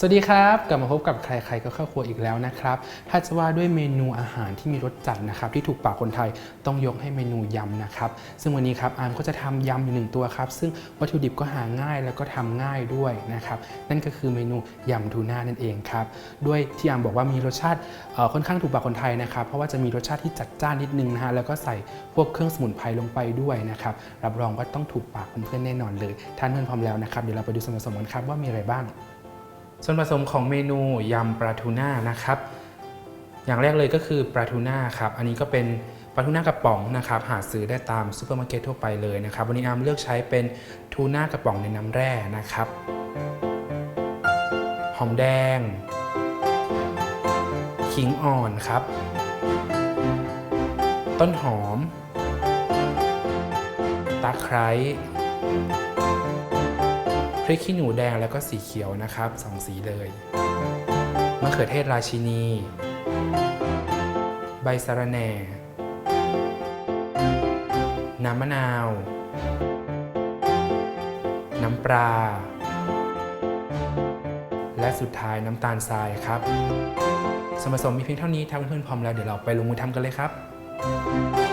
สวัสดีครับกลับมาพบกับใครๆก็เข้าครัวอีกแล้วนะครับถ้าจะว่าด้วยเมนูอาหารที่มีรสจัดนะครับที่ถูกปากคนไทยต้องยกให้เมนูยำนะครับซึ่งวันนี้ครับอาร์มก็จะทำยำอยู่หนึ่งตัวครับซึ่งวัตถุดิบก็หาง่ายแล้วก็ทำง่ายด้วยนะครับนั่นก็คือเมนูยำทูน่านั่นเองครับด้วยที่อาร์มบอกว่ามีรสชาติค่อนข้างถูกปากคนไทยนะครับเพราะว่าจะมีรสชาติที่จัดจ้านนิดนึงนะฮะแล้วก็ใส่พวกเครื่องสมุนไพรลงไปด้วยนะครับรับรองว่าต้องถูกปากเพื่อนๆแน่นอนเลยท่านเพื่อนพร้อมแล้วนะครับเดี๋ยวเราไปดูส่วนผสมกันครับว่ามีอะไรบ้าง ส่วนผสมของเมนูยำปลาทูน่านะครับ อย่างแรกเลยก็คือปลาทูน่าครับ อันนี้ก็เป็นปลาทูน่ากระป๋องนะครับ หาซื้อได้ตามซูเปอร์มาร์เก็ตทั่วไปเลยนะครับ วันนี้อามเลือกใช้เป็นทูน่ากระป๋องในน้ำแร่นะครับ หอมแดง ขิงอ่อนครับ ต้นหอม ตะไคร้ พริกขี้หนูแดงแล้วก็สีเขียวนะครับสองสีเลยมะเขือเทศราชินี ใบสะระแหน่ น้ำมะนาว น้ำปลา และสุดท้ายน้ำตาลทรายครับส่วนผสมมีเพียงเท่านี้ถ้าเพื่อนๆพร้อมแล้วเดี๋ยวเราไปลงมือทำกันเลยครับ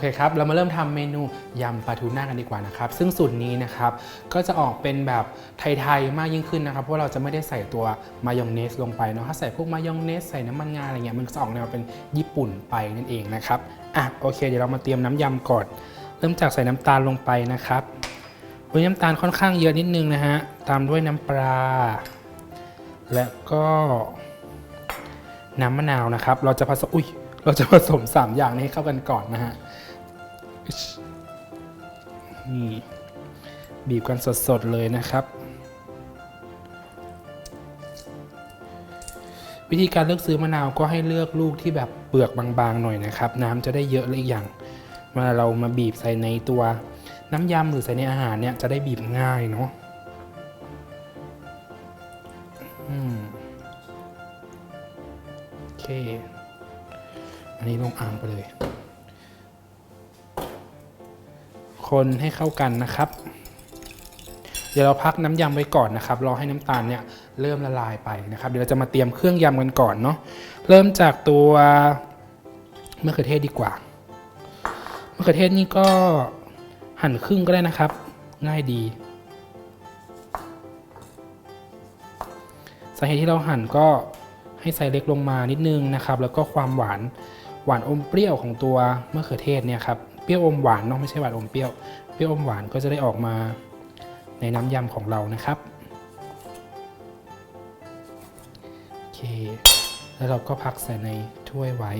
เคครับ เรามาเริ่มทำเมนูยำปลาทูน่ากันดีกว่านะครับ ซึ่งสูตรนี้นะครับก็จะออกเป็นแบบไทยๆมากยิ่งขึ้นนะครับ เพราะเราจะไม่ได้ใส่ตัวมายองเนสลงไปเนาะถ้าใส่พวกมายองเนสใส่น้ำมันงาอะไรเงี้ยมันจะออกแนวเป็นญี่ปุ่นไปนั่นเองนะครับอะโอเค เดี๋ยวเรามาเตรียมน้ำยำก่อนเริ่มจากใส่น้ำตาลลงไปนะครับวันน้ำตาลค่อนข้างเยอะนิดนึงนะฮะตามด้วยน้ำปลา และก็น้ำมะนาวนะครับ เราจะผสมอุ้ยเราจะผสม 3 อย่างนี้เข้ากันก่อนนะฮะ นี่บีบกันสดๆเลยนะครับ วิธีการเลือกซื้อมะนาวก็ให้เลือกลูกที่แบบเปลือกบางๆหน่อยนะครับ น้ำจะได้เยอะเลยอีกอย่างเวลาเรามาบีบใส่ในตัวน้ำยำหรือใส่ในอาหารเนี่ยจะได้บีบง่ายเนาะอืมโอเค อันนี้ลงอ่างไปเลย คนให้เข้ากันนะครับ เดี๋ยวเราพักน้ำยำไว้ก่อนนะครับ รอให้น้ำตาลเนี่ยเริ่มละลายไปนะครับ เดี๋ยวเราจะมาเตรียมเครื่องยำกันก่อนเนาะ เริ่มจากตัวมะเขือเทศดีกว่ามะเขือเทศนี่ก็หั่นครึ่งก็ได้นะครับ ง่ายดีสาเหตุที่เราหั่นก็ให้ไซส์เล็กลงมานิดนึงนะครับ แล้วก็ความหวานหวานอมเปรี้ยวของตัวมะเขือเทศเนี่ยครับ เปรี้ยวอมหวานเนาะไม่ใช่หวานอมเปรี้ยว เปรี้ยวอมหวานก็จะได้ออกมาในน้ำยำของเรานะครับโอเคแล้วเราก็พักใส่ในถ้วยไว้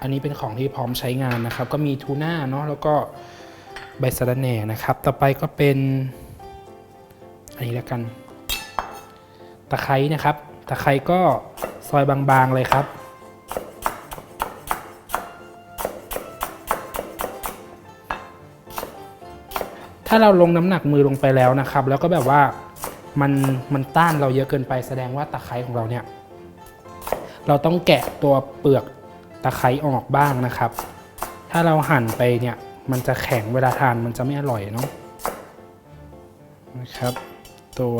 อันนี้เป็นของที่พร้อมใช้งานนะครับ ก็มีทูน่าเนาะแล้วก็ใบสะระแหน่นะครับ ต่อไปก็เป็น อันนี้แล้วกัน ตะไคร้นะครับ ตะไคร้ก็ซอยบางๆเลยครับ ถ้าเราลงน้ำหนักมือลงไปแล้วนะครับ แล้วก็แบบว่ามันมันต้านเราเยอะเกินไปแสดงว่าตะไคร้ของเราเนี่ย เราต้องแกะตัวเปลือกตะไคร้ออกบ้างนะครับ ถ้าเราหั่นไปเนี่ย มันจะแข็งเวลาทานมันจะไม่อร่อยเนาะนะครับ ตัว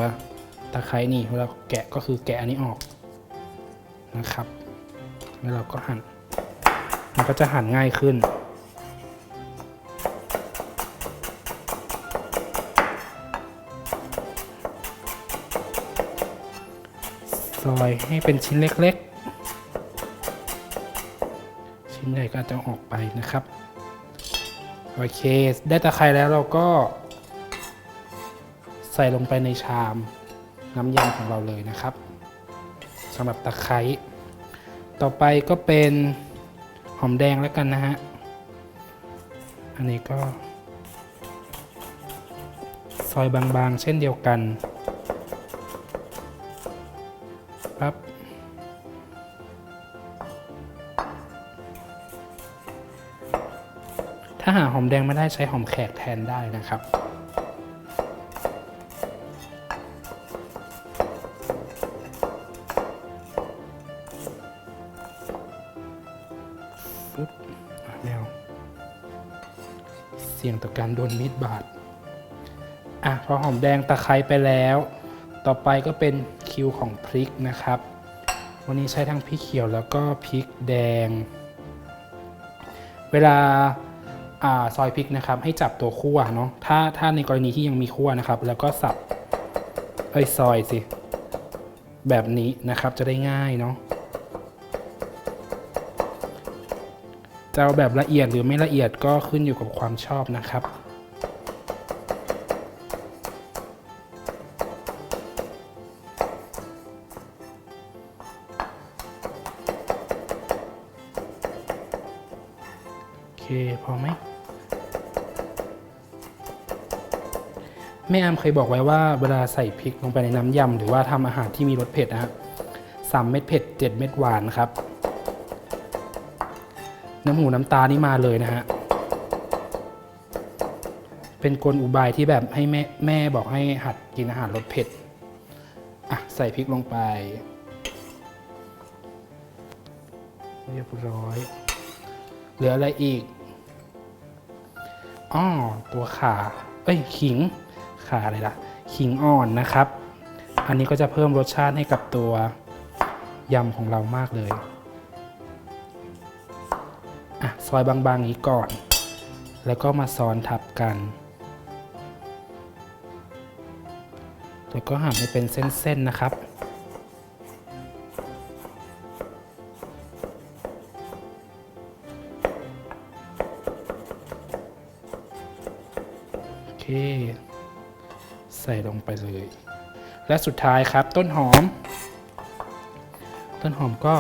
ตะไคร้นี่เวลาแกะก็คือแกะอันนี้ออกนะครับ แล้วเราก็หั่น มันก็จะหั่นง่ายขึ้น อยให้เป็นชิ้นเล็กๆ ชิ้นใหญ่ก็อาจจะออกไปนะครับ โอเค ได้ตะไคร้แล้วเราก็ ใส่ลงไปในชามน้ำยำของเราเลยนะครับสำหรับตะไคร้ต่อไปก็เป็นหอมแดงแล้วกันนะฮะ อันนี้ก็ ซอยบางๆ เช่นเดียวกัน ถ้าหาหอมแดงไม่ได้ใช้หอมแขกแทนได้นะครับปุ๊บแนวเสี่ยงต่อการโดนมีดบาดอะพอหอมแดงตะไคร้ไปแล้ว ต่อไปก็เป็นคิวของพริกนะครับ วันนี้ใช้ทั้งพริกเขียวแล้วก็พริกแดง เวลา ซอยพริกนะครับให้จับตัวคั่วเนาะถ้าถ้าในกรณีที่ยังมีคั่วนะครับ แล้วก็สับเอ้ยซอยสิแบบนี้นะครับจะได้ง่ายเนาะจะเอาแบบละเอียดหรือไม่ละเอียดก็ขึ้นอยู่กับความชอบนะครับ โอเคพอไหม แม่แอมเคยบอกไว้ว่าเวลาใส่พริกลงไปในน้ำยำหรือว่าทำอาหารที่มีรสเผ็ดนะฮะสามเม็ดเผ็ดเจ็ดเม็ดหวานครับ น้ำหูน้ำตานี่มาเลยนะฮะ เป็นกลอุบายที่แบบให้แม่แม่บอกให้หัดกินอาหารรสเผ็ด อะ ใส่พริกลงไป เรียบร้อย เหลืออะไรอีก อ้อ ตัวขา เอ้ย ขิง ขาอะไรล่ะขิงอ่อนนะครับ อันนี้ก็จะเพิ่มรสชาติให้กับตัวยำของเรามากเลยอะซอยบางๆนี้ก่อน แล้วก็มาซ้อนทับกัน แล้วก็หั่นให้เป็นเส้นๆนะครับโอเค ส่ลงไปเลย และสุดท้ายครับต้นหอม ต้นหอมก็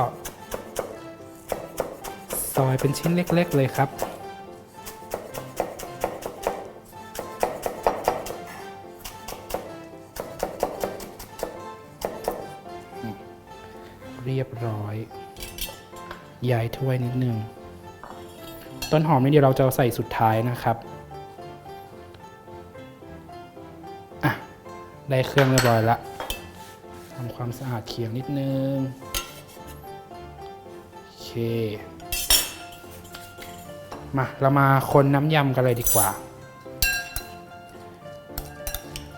ซอยเป็นชิ้นเล็ก ๆ เลยครับ เรียบร้อยย้ายถ้วยนิดนึง ต้นหอมนี่เดี๋ยวเราจะใส่สุดท้ายนะครับ ได้เครื่องเรียบร้อยละทำความสะอาดเคียงนิดนึง โอเค มา เรามาคนน้ำยำกันเลยดีกว่า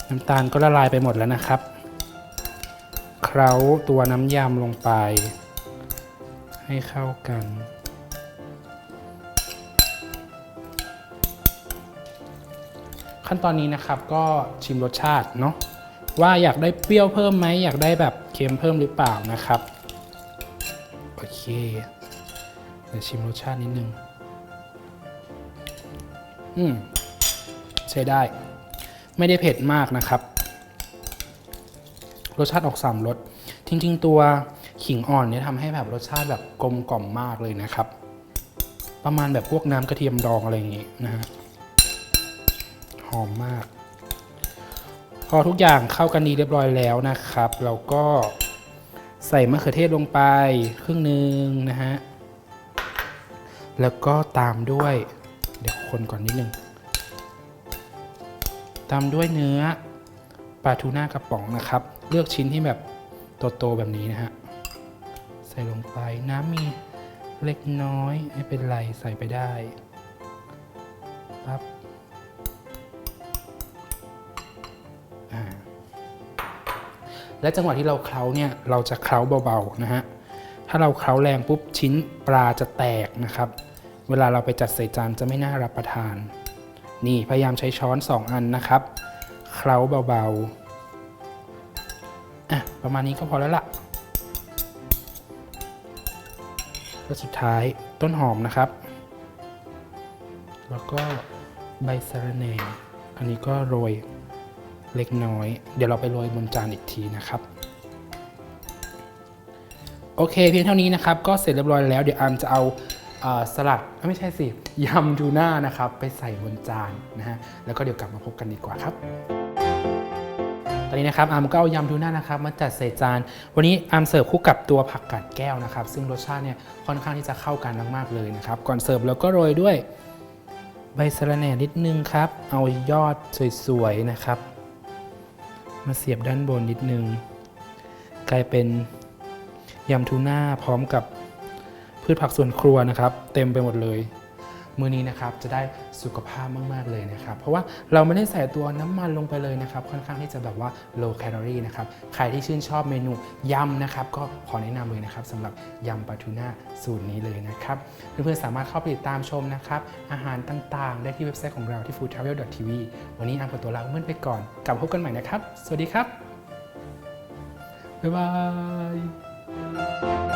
น้ำตาลก็ละลายไปหมดแล้วนะครับ เคล้าตัวน้ำยำลงไป ให้เข้ากันขั้นตอนนี้นะครับก็ชิมรสชาติเนาะ ว่าอยากได้เปรี้ยวเพิ่มไหมอยากได้แบบเค็มเพิ่มหรือเปล่านะครับ โอเค เดี๋ยวชิมรสชาตินิดนึง อืมใช้ได้ ไม่ได้เผ็ดมากนะครับ รสชาติออกสามรสจริง ๆ ตัวขิงอ่อนเนี่ยทำให้แบบรสชาติแบบกลมกล่อมมากเลยนะครับ ประมาณแบบพวกน้ำกระเทียมดองอะไรอย่างงี้นะฮะหอมมาก พอทุกอย่างเข้ากันดีเรียบร้อยแล้วนะครับ เราก็ใส่มะเขือเทศลงไปครึ่งหนึ่งนะฮะ แล้วก็ตามด้วย เดี๋ยวคนก่อนนิดนึง ตามด้วยเนื้อปลาทูน่ากระป๋องนะครับ เลือกชิ้นที่แบบโตๆแบบนี้นะฮะ ใส่ลงไปน้ำมีเล็กน้อยไม่เป็นไรใส่ไปได้ และจังหวะที่เราเคล้าเนี่ยเราจะเคล้าเบาๆนะฮะถ้าเราเคล้าแรงปุ๊บชิ้นปลาจะแตกนะครับ เวลาเราไปจัดใส่จานจะไม่น่ารับประทาน นี่พยายามใช้ช้อน 2 อันนะครับเคล้าเบาๆอะประมาณนี้ก็พอแล้วล่ะแล้วสุดท้ายต้นหอมนะครับ แล้วก็ใบสะระแหน่ อันนี้ก็โรย เล็กน้อย เดี๋ยวเราไปโรยบนจานอีกทีนะครับ โอเคเพียงเท่านี้นะครับ ก็เสร็จเรียบร้อยแล้ว เดี๋ยวอามจะเอาสลัดไม่ใช่สิยำทูน่านะครับ ไปใส่บนจานนะฮะแล้วก็เดี๋ยวกลับมาพบกันดีกว่าครับ ตอนนี้นะครับอาร์มก็เอายำทูน่านะครับมาจัดใส่จาน วันนี้อาร์มเสิร์ฟคู่กับตัวผักกาดแก้วนะครับ ซึ่งรสชาติเนี่ยค่อนข้างที่จะเข้ากันมากๆเลยนะครับ ก่อนเสิร์ฟเราก็โรยด้วยใบสะระแหน่นิดนึงครับ เอายอดสวยๆนะครับ มาเสียบด้านบนนิดนึง กลายเป็นยำทูน่าพร้อมกับพืชผักสวนครัวนะครับ เต็มไปหมดเลย มื้อนี้นะครับจะได้สุขภาพมาก ๆ เลยนะครับ เพราะว่าเราไม่ได้ใส่ตัวน้ำมันลงไปเลยนะครับ ค่อนข้างที่จะแบบว่า low calorie นะครับ ใครที่ชื่นชอบเมนูยำนะครับ ก็ขอแนะนำเลยนะครับสำหรับยำปลาทูน่าสูตรนี้เลยนะครับ เพื่อนๆสามารถเข้าไปติดตามชมนะครับ อาหารต่างๆ ได้ที่เว็บไซต์ของเราที่ foodtravel.tv วันนี้อามขอตัวลาเพื่อนไปก่อนกลับพบกันใหม่นะครับ สวัสดีครับบ๊ายบาย